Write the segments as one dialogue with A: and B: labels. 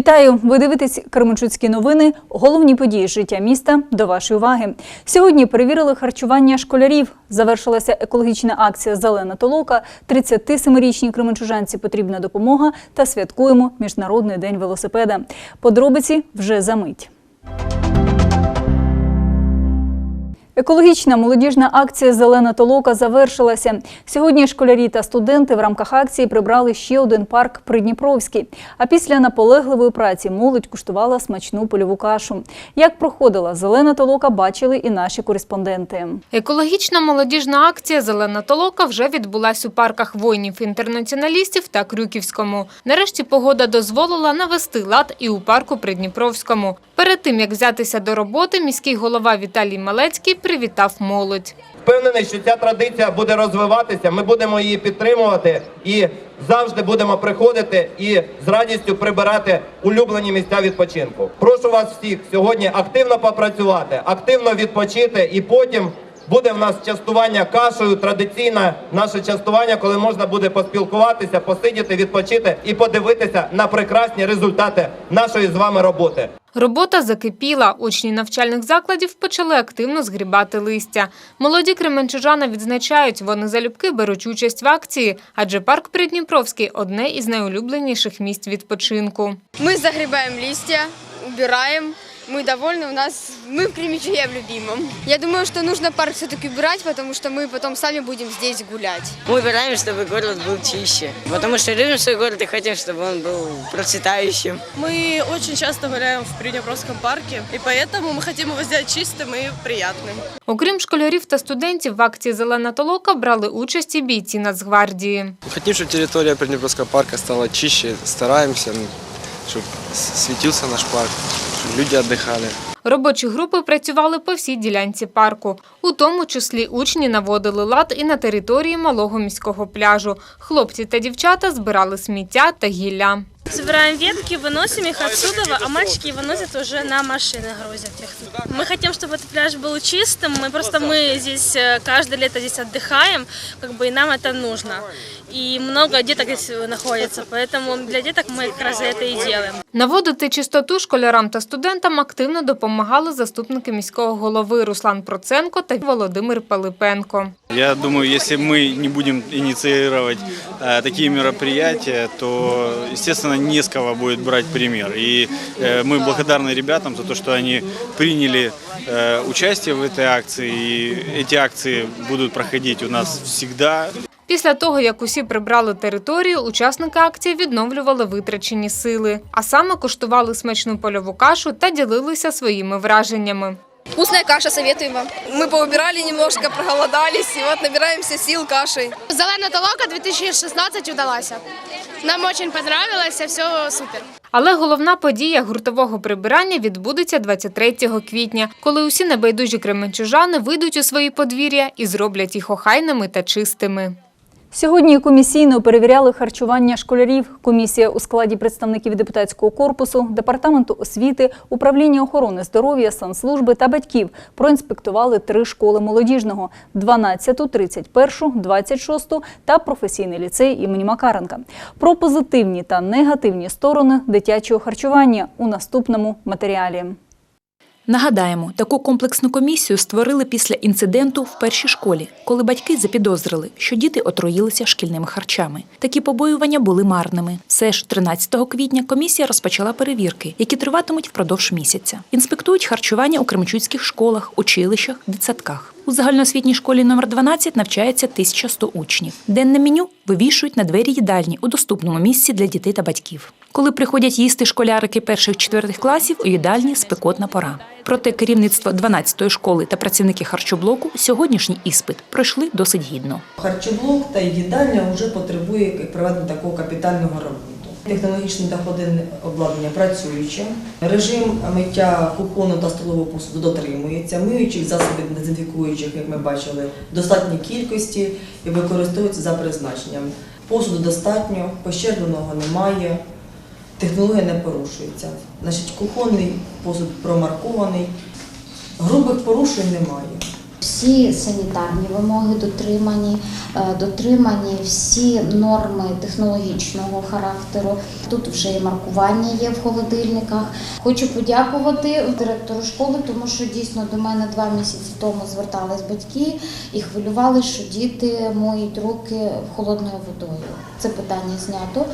A: Вітаю! Ви дивитесь Кременчуцькі новини. Головні події життя міста до вашої уваги. Сьогодні перевірили харчування школярів. Завершилася екологічна акція Зелена толока. 37-річній кременчужанці потрібна допомога та святкуємо Міжнародний день велосипеда. Подробиці вже за мить. Екологічна молодіжна акція Зелена толока завершилася. Сьогодні школярі та студенти в рамках акції прибрали ще один парк Придніпровський. А після наполегливої праці молодь куштувала смачну польову кашу. Як проходила зелена толока, бачили і наші кореспонденти.
B: Екологічна молодіжна акція Зелена толока вже відбулась у парках воїнів-інтернаціоналістів та Крюківському. Нарешті погода дозволила навести лад і у парку Придніпровському. Перед тим як взятися до роботи, міський голова Віталій Малецький привітав молодь.
C: Впевнений, що ця традиція буде розвиватися. Ми будемо її підтримувати і завжди будемо приходити і з радістю прибирати улюблені місця відпочинку. Прошу вас всіх сьогодні активно попрацювати, активно відпочити, і потім буде в нас частування кашею. Традиційне наше частування, коли можна буде поспілкуватися, посидіти, відпочити і подивитися на прекрасні результати нашої з вами роботи.
B: Робота закипіла. Учні навчальних закладів почали активно згрібати листя. Молоді кременчужани відзначають, вони залюбки беруть участь в акції, адже парк Придніпровський – одне із найулюбленіших місць відпочинку.
D: Ми загрібаємо листя, убираем Мы довольны, у нас мы в Кременчуге в любимом. Я думаю, что нужно парк все-таки убирать, потому что мы потом сами будем здесь гулять.
E: Мы убираем, чтобы город был чище. Потому что любим свой город и хотим, чтобы он был процветающим.
F: Мы очень часто гуляем в Приднепровском парке, и поэтому мы хотим его сделать чистым и приятным.
B: Окрім школярів та студентів, в акції «Зелена толока» брали участь і бійці Нацгвардії.
G: Хотим, чтобы территория Приднепровского парка стала чище. Стараемся, чтобы светился наш парк, чтобы люди отдыхали.
B: Робочі групи працювали по всій ділянці парку. У тому числі учні наводили лад і на території малого міського пляжу. Хлопці та дівчата збирали сміття та гілля.
H: Собираем ветки, выносим их отсюда, а мальчики выносят уже на машины, грузят их. Мы хотим, чтобы этот пляж был чистым. Мы просто мы здесь э, каждое лето здесь отдыхаем, как бы и нам это нужно. И много деток здесь находится, поэтому для деток мы как раз это и делаем.
B: Наводити чистоту школярам та студентам активно допомагали заступники міського голови Руслан Проценко та Володимир Пилипенко.
I: Я думаю, если мы не будем инициировать э, такие мероприятия, то, естественно, не с кого будет брать пример. И э, мы благодарны ребятам за то, что они приняли э, участие в этой акции. И эти акции будут проходить у нас всегда.
B: Після того, як усі прибрали територію, учасники акції відновлювали витрачені сили, а саме куштували смачну польову кашу та ділилися своїми враженнями.
D: Вкусная каша, советуем вам. Мы поубирали немножко, проголодались, и вот набираемся сил кашей.
H: Зелена толока 2016 удалась. Нам очень подобалося, все супер.
B: Але головна подія гуртового прибирання відбудеться 23 квітня, коли усі небайдужі кременчужани вийдуть у свої подвір'я і зроблять їх охайними та чистими.
A: Сьогодні комісійно перевіряли харчування школярів. Комісія у складі представників депутатського корпусу, департаменту освіти, управління охорони здоров'я, санслужби та батьків проінспектували три школи молодіжного: 12, 31, 26 та професійний ліцей імені Макаренка. Про позитивні та негативні сторони дитячого харчування у наступному матеріалі.
J: Нагадаємо, таку комплексну комісію створили після інциденту в першій школі, коли батьки запідозрили, що діти отруїлися шкільними харчами. Такі побоювання були марними. Все ж 13 квітня комісія розпочала перевірки, які триватимуть впродовж місяця. Інспектують харчування у кремчуцьких школах, училищах, дитсадках. У загальноосвітній школі номер 12 навчається 1100 учнів. Денне меню вивішують на двері їдальні у доступному місці для дітей та батьків. Коли приходять їсти школярики перших-четвертих класів, у їдальні спекотна пора. Проте керівництво 12-ї школи та працівники харчоблоку сьогоднішній іспит пройшли досить гідно.
K: Харчоблок та їдальня вже потребує проведення такого капітального ремонту. Технологічне та холодильне обладнання працююче. Режим миття кухонного та столового посуду дотримується. Миючих засобів дезінфікуючих, як ми бачили, достатній кількості і використовуються за призначенням. Посуду достатньо, пощербленого немає, технологія не порушується. Значить, кухонний посуд промаркований, грубих порушень немає.
L: Всі санітарні вимоги дотримані, е, дотримані всі норми технологічного характеру. Тут вже і маркування є в холодильниках. Хочу подякувати директору школи, тому що дійсно до мене два місяці тому звертались батьки і хвилювали, що діти моють руки холодною водою. Це питання знято.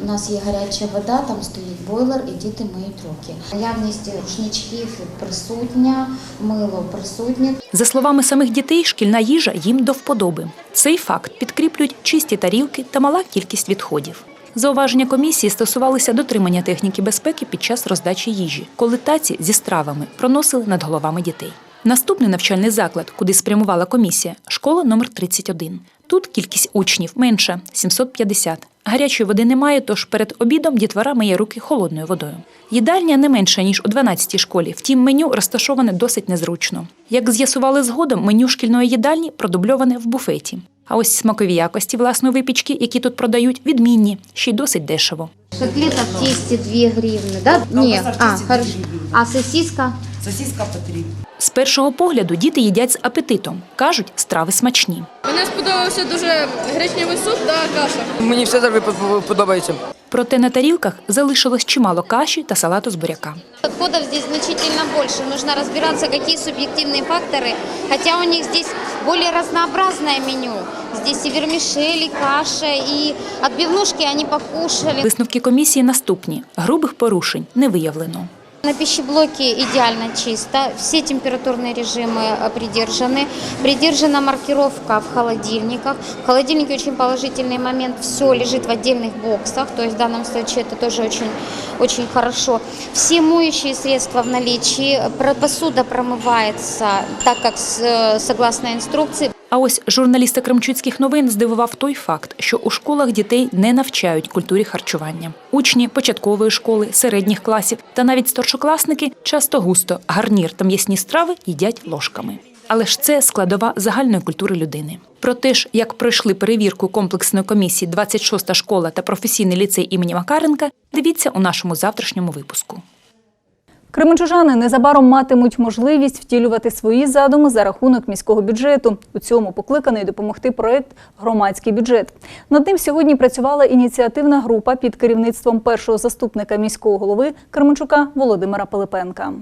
L: У нас є гаряча вода, там стоїть бойлер, і діти миють руки. Наявність рушничків присутня, мило присутнє.
J: За словами самих дітей, шкільна їжа їм до вподоби. Цей факт підкріплюють чисті тарілки та мала кількість відходів. Зауваження комісії стосувалися дотримання техніки безпеки під час роздачі їжі, коли таці зі стравами проносили над головами дітей. Наступний навчальний заклад, куди спрямувала комісія, школа номер 31. Тут кількість учнів менша 750. Гарячої води немає, тож перед обідом дітвора миє руки холодною водою. Їдальня не менша ніж у 12-й школі, втім меню розташоване досить незручно. Як з'ясували згодом, меню шкільної їдальні продубльоване в буфеті. А ось смакові якості власної випічки, які тут продають, відмінні, ще й досить дешево.
L: Котлета в тесте 2 гривны, да? Нет, а, хорошо. А сосиска?
K: Сосиска потрібна.
J: З першого погляду діти їдять з апетитом. Кажуть, страви смачні.
F: Мені сподобався дуже гречневий суп та каша.
E: Мені все завжди подобається.
J: Проте на тарілках залишилось чимало каші та салату з буряка.
L: Подходов здесь значительно больше. Нужно разбираться, какие субъективные факторы. Хотя у них здесь более разнообразное меню. Здесь и вермишели, каша, и отбивнушки они покушали.
J: Висновки комісії наступні: грубих порушень не виявлено.
L: На пищеблоке идеально чисто, все температурные режимы э, придержаны. Придержана маркировка в холодильниках. В холодильнике очень положительный момент, все лежит в отдельных боксах, то есть в данном случае это тоже очень, очень хорошо. Все моющие средства в наличии, Про- посуда промывается так, как с- э, согласно инструкции.
J: А ось журналіста Кремчуцьких новин здивував той факт, що у школах дітей не навчають культурі харчування. Учні початкової школи, середніх класів та навіть старшокласники часто густо гарнір та м'ясні страви їдять ложками. Але ж це складова загальної культури людини. Про те ж, як пройшли перевірку комплексної комісії 26-та школа та професійний ліцей імені Макаренка, дивіться у нашому завтрашньому випуску.
A: Кременчужани незабаром матимуть можливість втілювати свої задуми за рахунок міського бюджету. У цьому покликаний допомогти проект Громадський бюджет. Над ним сьогодні працювала ініціативна група під керівництвом першого заступника міського голови Кременчука Володимира Пилипенка.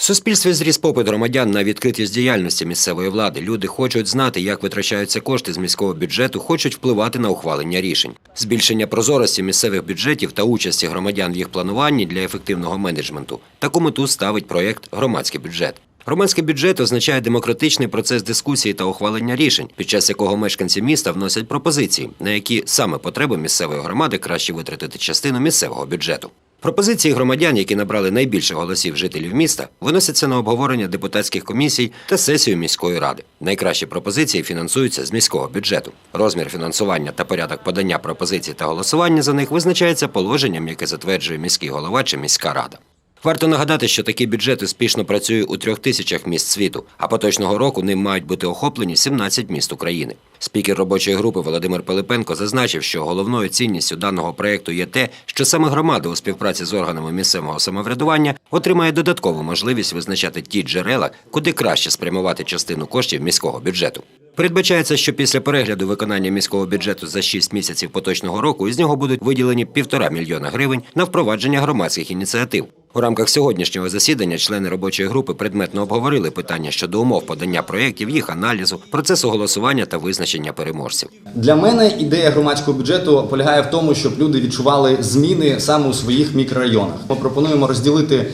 M: В суспільстві зріс попит громадян на відкритість діяльності місцевої влади. Люди хочуть знати, як витрачаються кошти з міського бюджету, хочуть впливати на ухвалення рішень. Збільшення прозорості місцевих бюджетів та участі громадян в їх плануванні для ефективного менеджменту. Таку мету ставить проєкт Громадський бюджет. Громадський бюджет означає демократичний процес дискусії та ухвалення рішень, під час якого мешканці міста вносять пропозиції, на які саме потреби місцевої громади краще витратити частину місцевого бюджету. Пропозиції громадян, які набрали найбільше голосів жителів міста, виносяться на обговорення депутатських комісій та сесію міської ради. Найкращі пропозиції фінансуються з міського бюджету. Розмір фінансування та порядок подання пропозицій та голосування за них визначається положенням, яке затверджує міський голова чи міська рада. Варто нагадати, що такий бюджет успішно працює у трьох тисячах міст світу, а поточного року ним мають бути охоплені 17 міст України. Спікер робочої групи Володимир Пилипенко зазначив, що головною цінністю даного проєкту є те, що саме громада у співпраці з органами місцевого самоврядування отримає додаткову можливість визначати ті джерела, куди краще спрямувати частину коштів міського бюджету. Передбачається, що після перегляду виконання міського бюджету за 6 місяців поточного року із нього будуть виділені півтора мільйона гривень на впровадження громадських ініціатив. У рамках сьогоднішнього засідання члени робочої групи предметно обговорили питання щодо умов подання проєктів, їх аналізу, процесу голосування та визначення переможців.
N: Для мене ідея громадського бюджету полягає в тому, щоб люди відчували зміни саме у своїх мікрорайонах. Ми пропонуємо розділити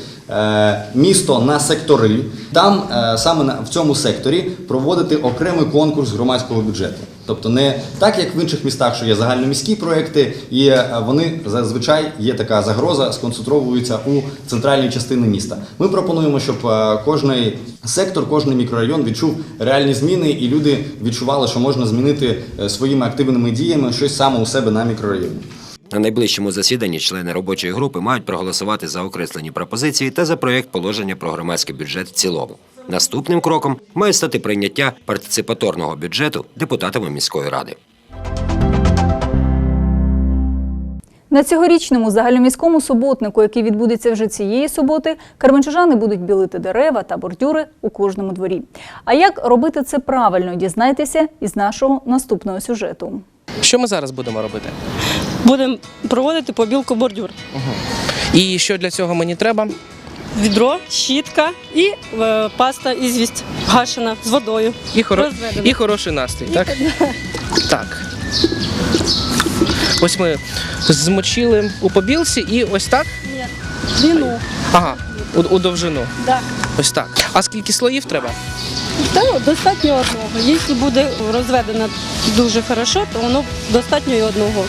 N: місто на сектори. Там е, саме в цьому секторі проводити окремий конкурс громадського бюджету. Тобто не так, як в інших містах, що є загальноміські проекти, і е, вони зазвичай є така загроза, сконцентровуються у центральній частині міста. Ми пропонуємо, щоб е, кожний сектор, кожний мікрорайон відчув реальні зміни, і люди відчували, що можна змінити е, своїми активними діями щось саме у себе на мікрорайоні.
M: На найближчому засіданні члени робочої групи мають проголосувати за окреслені пропозиції та за проєкт положення про громадський бюджет в цілому. Наступним кроком має стати прийняття партиципаторного бюджету депутатами міської ради.
A: На цьогорічному загальноміському суботнику, який відбудеться вже цієї суботи, карменчужани будуть білити дерева та бордюри у кожному дворі. А як робити це правильно, дізнайтеся із нашого наступного сюжету.
O: Що ми зараз будемо робити?
P: Будемо проводити побілку бордюр.
O: І що для цього мені треба?
P: Відро, щітка і е, паста ізвість гашена з водою.
O: І, хоро... І хороший настрій, так? Так. Ось ми змочили у побілці і ось так.
P: Ні. Длину.
O: Ага, у, у довжину.
P: Да.
O: Ось так. А скільки слоїв треба?
P: Та достатньо одного. Якщо буде розведено дуже хорошо, то воно достатньо і одного.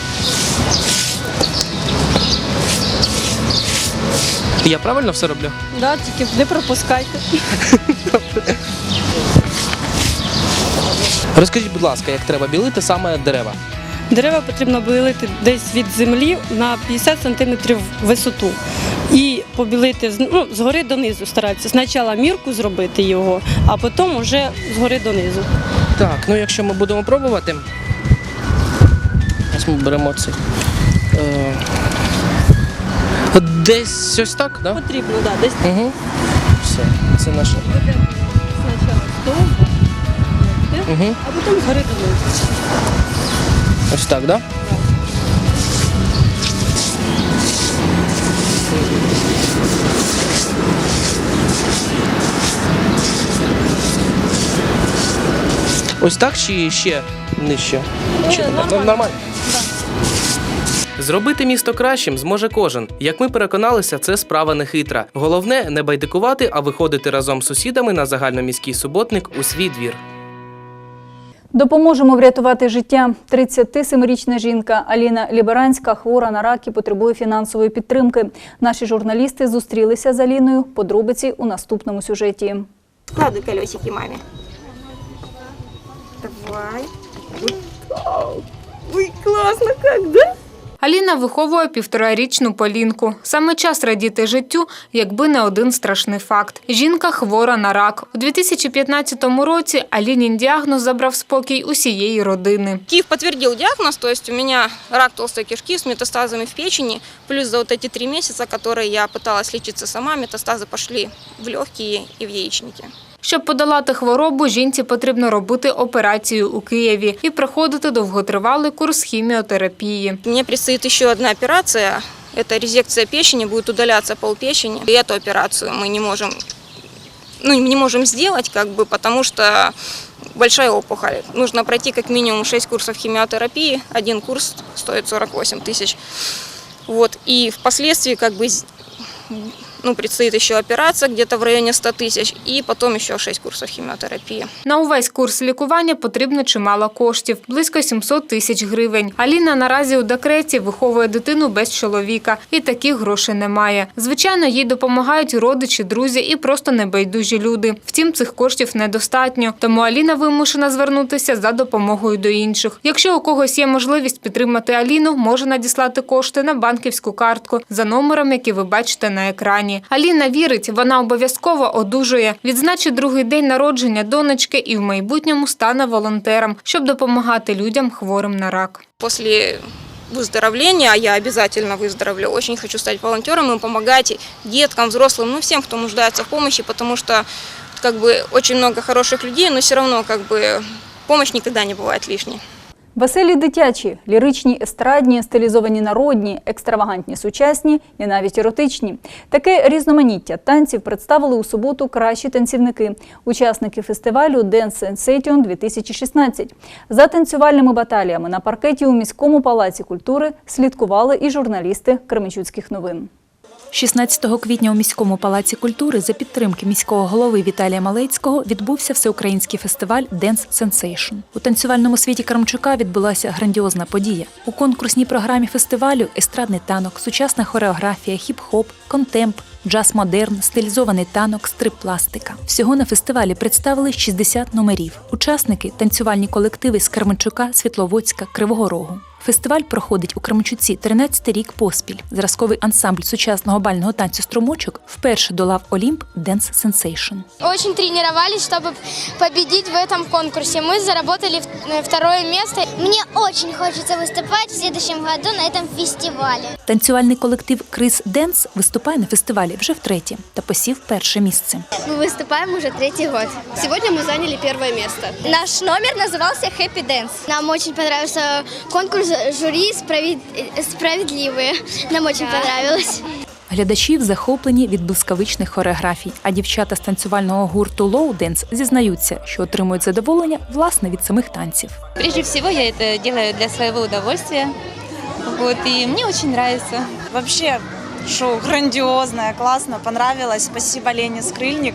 O: Я правильно все роблю?
P: Да, тільки не пропускайте.
O: Розкажіть, будь ласка, як треба білити саме дерева?
P: Дерева потрібно білити десь від землі на 50 см висоту. І побілити ну, згори донизу старатися. Спочатку мірку зробити його, а потім вже згори донизу.
O: Так, ну якщо ми будемо пробувати. Ось ми беремо цей. Е, десь ось так, так? Да?
P: Потрібно, да, десь
O: Угу. Все, це наше.
P: спочатку стовбур,
O: Угу.
P: а потім згори донизу.
O: Ось так, да? Ось так чи ще нижче? Чи
P: нормально.
O: нормально? Зробити місто кращим зможе кожен. Як ми переконалися, це справа не хитра. Головне не байдикувати, а виходити разом з сусідами на загальноміський суботник у свій двір.
A: Допоможемо врятувати життя. 37-річна жінка Аліна Ліберанська хвора на рак і потребує фінансової підтримки. Наші журналісти зустрілися з Аліною. Подробиці у наступному сюжеті.
Q: Кладу колесики мамі. Давай. Ой, классно как, да?
B: Аліна виховує півторарічну Полінку. Саме час радіти життю, якби не один страшний факт. Жінка хвора на рак. У 2015 році Алінін діагноз забрав спокій усієї родини.
Q: Киев подтвердил диагноз, то есть у меня рак толстой кишки с метастазами в печени, плюс за вот эти три месяца, которые я пыталась лечиться сама, метастазы пошли в легкие и в яичники.
B: Щоб подолати хворобу, жінці потрібно робити операцію у Києві і проходити довготривалий курс хіміотерапії.
Q: Мне предстоит еще одна операция, это резекция печени, будет удаляться полпечени. И эту операцию мы не можем, ну, не можем сделать, как бы, потому что большая опухоль. Нужно пройти как минимум 6 курсов химиотерапии, один курс стоит 48 тысяч. Вот, и впоследствии как бы з- ну, предстоит еще операция где-то в районе 100 тысяч, и потом еще 6 курсов химиотерапии.
B: На увесь курс лікування потрібно чимало коштів – близько 700 тисяч гривень. Аліна наразі у декреті виховує дитину без чоловіка, і таких грошей немає. Звичайно, їй допомагають родичі, друзі і просто небайдужі люди. Втім, цих коштів недостатньо, тому Аліна вимушена звернутися за допомогою до інших. Якщо у когось є можливість підтримати Аліну, може надіслати кошти на банківську картку за номером, який ви бачите на екрані Аліна вірить, вона обов'язково одужує, відзначить другий день народження донечки і в майбутньому стане волонтером, щоб допомагати людям хворим на рак.
Q: После выздоровления, а я обязательно выздоровлю, очень хочу стать волонтером и помогать деткам, взрослым, ну всем, кто нуждается в помощи, потому что как бы очень много хороших людей, но все равно как бы помощь никогда не бывает лишней.
A: Веселі дитячі, ліричні, естрадні, стилізовані народні, екстравагантні сучасні і навіть еротичні. Таке різноманіття танців представили у суботу кращі танцівники, учасники фестивалю Dance Sensation 2016. За танцювальними баталіями на паркеті у міському палаці культури слідкували і журналісти Кременчуцьких новин.
J: 16 квітня у міському палаці культури за підтримки міського голови Віталія Малецького відбувся всеукраїнський фестиваль Dance Sensation. У танцювальному світі Карамчука відбулася грандіозна подія. У конкурсній програмі фестивалю естрадний танок, сучасна хореографія, хіп-хоп, контемп, джаз-модерн, стилізований танок, стрип-пластика. Всього на фестивалі представили 60 номерів. Учасники танцювальні колективи з Карменчука, Світловодська, Кривого Рогу. Фестиваль проходить у Кременчуці 13-й рік поспіль. Зразковий ансамбль сучасного бального танцю струмочок вперше долав Олімп Dance Sensation.
R: Очень тренировались, чтобы победить в этом конкурсе. Мы заработали в- второе место. Мне очень хочется выступать в следующем году на этом фестивале.
J: Танцювальний колектив Крис Денс виступає на фестивалі вже втретє та посів перше місце.
R: Мы выступаем уже третий год. Сегодня мы заняли первое место. Наш номер назывался Happy Dance. Нам очень понравился конкурс жюри справед- справедливые. Нам очень понравилось.
J: Глядачі захоплені від блискавичних хореографій, а дівчата з танцювального гурту Low Dance зізнаються, що отримують задоволення власне від самих танців.
S: Прежде всего, я это делаю для своего удовольствия. Вот, и мне очень нравится.
T: Вообще шоу грандиозное, классно, понравилось. Спасибо Лене Скрыльник.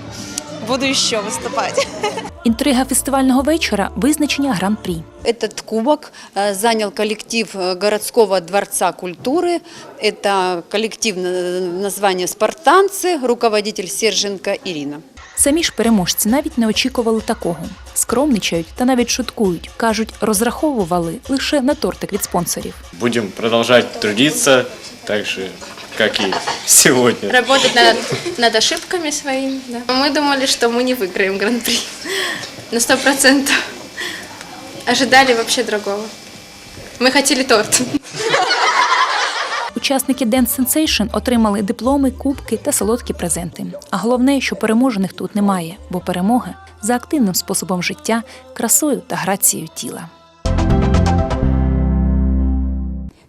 T: Буду еще выступать.
J: Інтрига фестивального вечора визначення гран-прі.
U: Этот кубок э, занял коллектив э, городского дворца культуры. Это коллектив э, название «Спартанцы», руководитель Серженко Ирина.
J: Самі ж переможці навіть не очікували такого. Скромничають та навіть шуткують. кажуть, розраховували лише на тортик від спонсорів.
V: Будем продолжать трудиться, так же, как и сегодня.
W: Работать над, над ошибками своими. Да. Мы думали, что мы не выиграем гран-при. На сто процентов. Ожидали вообще другого. Мы хотели торт.
J: Учасники Dance Sensation отримали дипломи, кубки та солодкі презенти. А головне, що переможених тут немає, бо перемога за активним способом життя, красою та грацією тіла.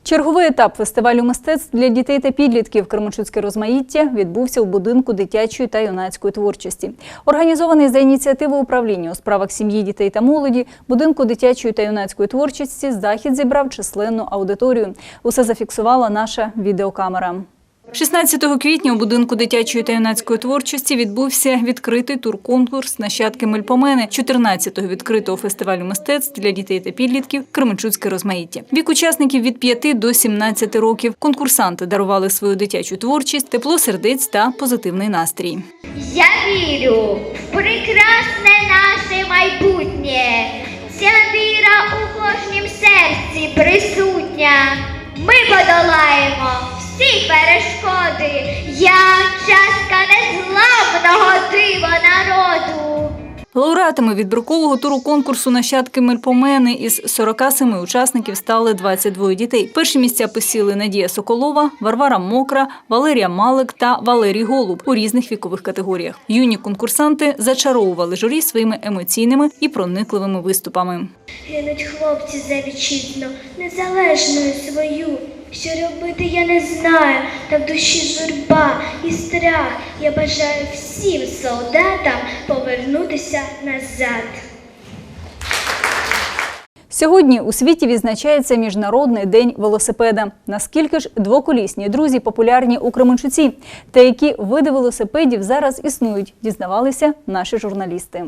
A: Черговий етап фестивалю мистецтв для дітей та підлітків Кременчуцьке розмаїття відбувся у будинку дитячої та юнацької творчості. Організований за ініціативи управління у справах сім'ї, дітей та молоді, будинку дитячої та юнацької творчості захід зібрав численну аудиторію. Усе зафіксувала наша відеокамера. 16 квітня у будинку дитячої та юнацької творчості відбувся відкритий тур-конкурс «Нащадки Мельпомени» 14-го відкритого фестивалю мистецтв для дітей та підлітків Кременчуцьке розмаїття. Вік учасників від 5 до 17 років. Конкурсанти дарували свою дитячу творчість, тепло сердець та позитивний настрій.
X: Я вірю в прекрасне наше майбутнє. Ця віра у кожнім серці присутня. Ми подолаємо всі перешкоди. Я частка незламного дива народу.
A: Лауреатами відбіркового туру конкурсу «Нащадки Мельпомени» із 47 учасників стали 22 дітей. Перші місця посіли Надія Соколова, Варвара Мокра, Валерія Малик та Валерій Голуб у різних вікових категоріях. Юні конкурсанти зачаровували журі своїми емоційними і проникливими виступами.
X: Гинуть хлопці за вітчизну, незалежною свою. Що робити я не знаю, та в душі журба і страх. Я бажаю всім солдатам повернутися назад.
A: Сьогодні у світі відзначається Міжнародний день велосипеда. Наскільки ж двоколісні друзі популярні у Кременчуці? Та які види велосипедів зараз існують, дізнавалися наші журналісти.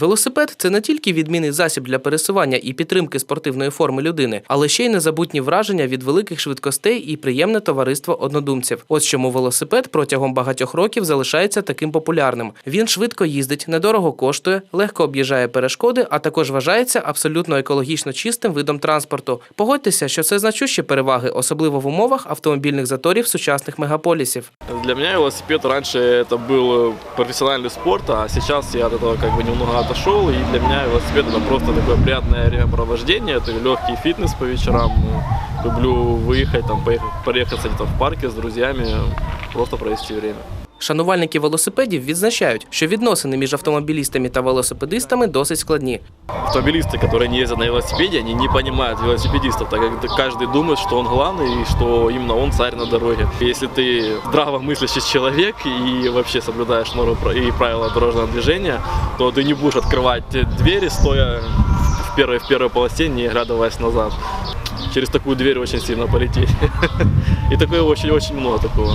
O: Велосипед це не тільки відмінний засіб для пересування і підтримки спортивної форми людини, але ще й незабутні враження від великих швидкостей і приємне товариство однодумців. Ось чому велосипед протягом багатьох років залишається таким популярним. Він швидко їздить, недорого коштує, легко об'їжджає перешкоди, а також вважається абсолютно екологічно чистим видом транспорту. Погодьтеся, що це значущі переваги, особливо в умовах автомобільних заторів сучасних мегаполісів.
Y: Для меня велосипед раньше это был профессиональный спорт, а сейчас я от этого как бы немного отошел, и для меня велосипед это просто такое приятное времяпровождение, это легкий фитнес по вечерам, люблю выехать, там, поехать, проехаться где-то в парке с друзьями, просто провести время.
O: Шанувальники велосипедів відзначають, що відносини між автомобілістами та велосипедистами досить складні.
Y: Автомобилисты, которые не ездят на велосипеде, они не понимают велосипедистов, так как каждый думает, что он главный и что именно он царь на дороге. Если ты здравомыслящий человек и вообще соблюдаешь нормы про- и правила дорожного движения, то ты не будешь открывать двери, стоя в первой, в первой полосе, не оглядываясь назад. Через такую дверь очень сильно полететь. И такое очень-очень много такого.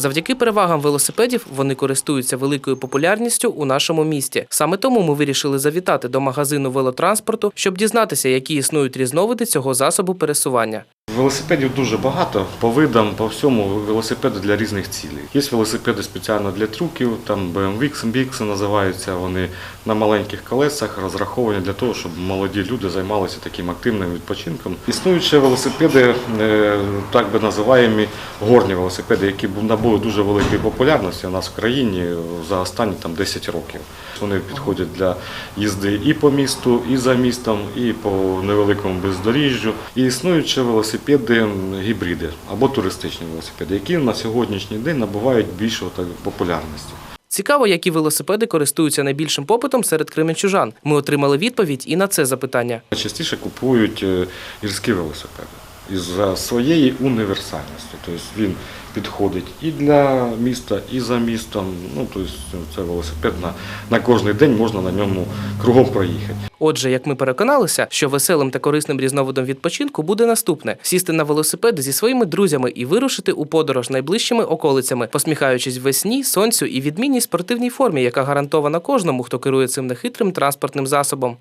O: Завдяки перевагам велосипедів вони користуються великою популярністю у нашому місті. Саме тому ми вирішили завітати до магазину велотранспорту, щоб дізнатися, які існують різновиди цього засобу пересування.
V: Велосипедів дуже багато по видам, по всьому велосипеди для різних цілей. Є велосипеди спеціально для трюків, там BMX, називаються. Вони на маленьких колесах розраховані для того, щоб молоді люди займалися таким активним відпочинком. Існують ще велосипеди, е, так би називаємо горні велосипеди, які набули дуже великої популярності у нас в країні за останні там 10 років. Вони підходять для їзди і по місту, і за містом, і по невеликому бездоріжжю. І існують ще велосипеди гібриди або туристичні велосипеди, які на сьогоднішній день набувають більшого популярності.
O: Цікаво, які велосипеди користуються найбільшим попитом серед кременчужан. Ми отримали відповідь і на це запитання.
V: Частіше купують е, гірські велосипеди із-за своєї універсальності. Тобто він підходить і для міста, і за містом. Ну, тобто це велосипед на, на кожен день можна на ньому кругом проїхати.
O: Отже, як ми переконалися, що веселим та корисним різновидом відпочинку буде наступне: сісти на велосипед зі своїми друзями і вирушити у подорож найближчими околицями, посміхаючись весні, сонцю і відмінній спортивній формі, яка гарантована кожному, хто керує цим нехитрим транспортним засобом.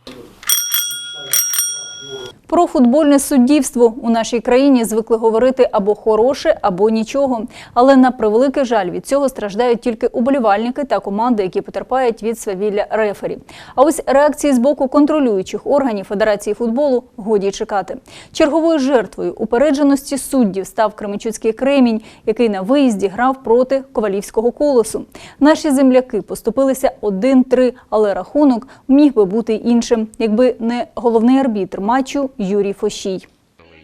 A: Про футбольне суддівство у нашій країні звикли говорити або хороше, або нічого. Але на превеликий жаль від цього страждають тільки уболівальники та команди, які потерпають від свавілля рефері. А ось реакції з боку контролюючих органів Федерації футболу годі чекати. Черговою жертвою упередженості суддів став Кременчуцький кремінь, який на виїзді грав проти ковалівського колосу. Наші земляки поступилися 1-3, але рахунок міг би бути іншим, якби не головний арбітр матчу Юрій Фощій.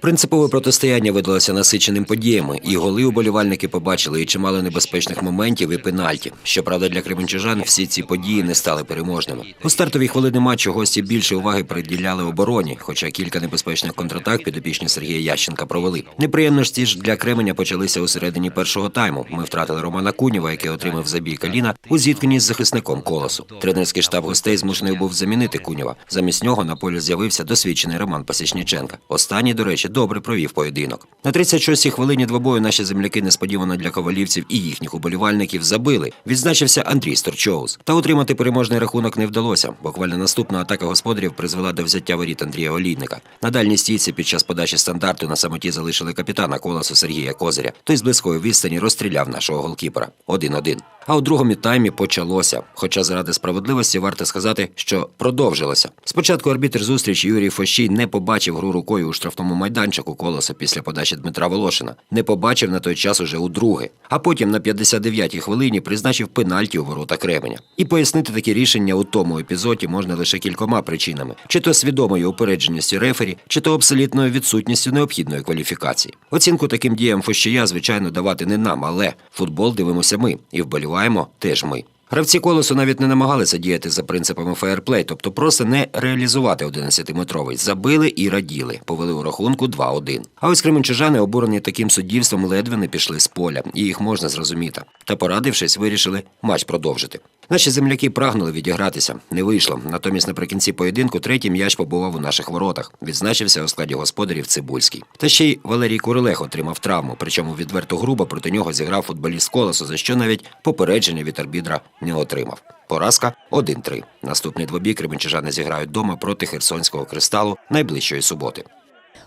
M: Принципове протистояння видалося насиченим подіями, і голи уболівальники побачили і чимало небезпечних моментів і пенальті. Щоправда, для кременчужан всі ці події не стали переможними. У стартовій хвилини матчу гості більше уваги приділяли обороні, хоча кілька небезпечних контратак підопічні Сергія Ященка провели. Неприємності ж для Кременя почалися у середині першого тайму. Ми втратили Романа Куніва, який отримав забій коліна у зіткненні з захисником колосу. Тренерський штаб гостей змушений був замінити Куніва. Замість нього на полі з'явився досвідчений Роман Пасічніченка. Останній, до речі, добре провів поєдинок. На 36-й хвилині двобою наші земляки несподівано для ковалівців і їхніх уболівальників забили. Відзначився Андрій Сторчоус. Та отримати переможний рахунок не вдалося. Буквально наступна атака господарів призвела до взяття воріт Андрія Олійника. На дальній стійці під час подачі стандарту на самоті залишили капітана колосу Сергія Козиря. Той з близької відстані розстріляв нашого голкіпера. 1-1. А у другому таймі почалося. Хоча заради справедливості варто сказати, що продовжилося. Спочатку арбітр зустрічі Юрій Фощій не побачив гру рукою у штрафному майданчику колоса після подачі Дмитра Волошина. Не побачив на той час уже у друге. А потім на 59-й хвилині призначив пенальті у ворота Кременя. І пояснити такі рішення у тому епізоді можна лише кількома причинами: чи то свідомою упередженістю рефері, чи то абсолютною відсутністю необхідної кваліфікації. Оцінку таким діям Фощія, звичайно, давати не нам, але футбол дивимося ми і вболіваємо теж ми. Гравці колесу навіть не намагалися діяти за принципами фейерплей, тобто просто не реалізувати 11-метровий. Забили і раділи, повели у рахунку 2-1. А ось кременчужани, обурені таким суддівством, ледве не пішли з поля, і їх можна зрозуміти. Та порадившись, вирішили матч продовжити. Наші земляки прагнули відігратися, не вийшло. Натомість наприкінці поєдинку третій м'яч побував у наших воротах. Відзначився у складі господарів Цибульський. Та ще й Валерій Курилех отримав травму, причому відверто грубо проти нього зіграв футболіст колесу, за що навіть попередження від арбітра не отримав. Поразка 1-3. Наступний двобій кременчужани зіграють дома проти Херсонського кристалу найближчої суботи.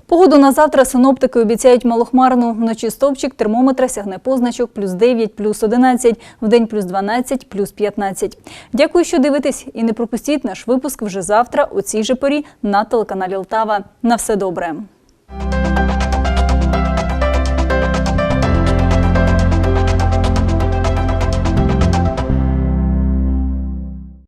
A: Погоду на завтра синоптики обіцяють малохмарну. Вночі стовпчик термометра сягне позначок плюс 9, плюс 11, вдень плюс 12, плюс 15. Дякую, що дивитесь. І не пропустіть наш випуск вже завтра у цій же порі на телеканалі Лтава. На все добре.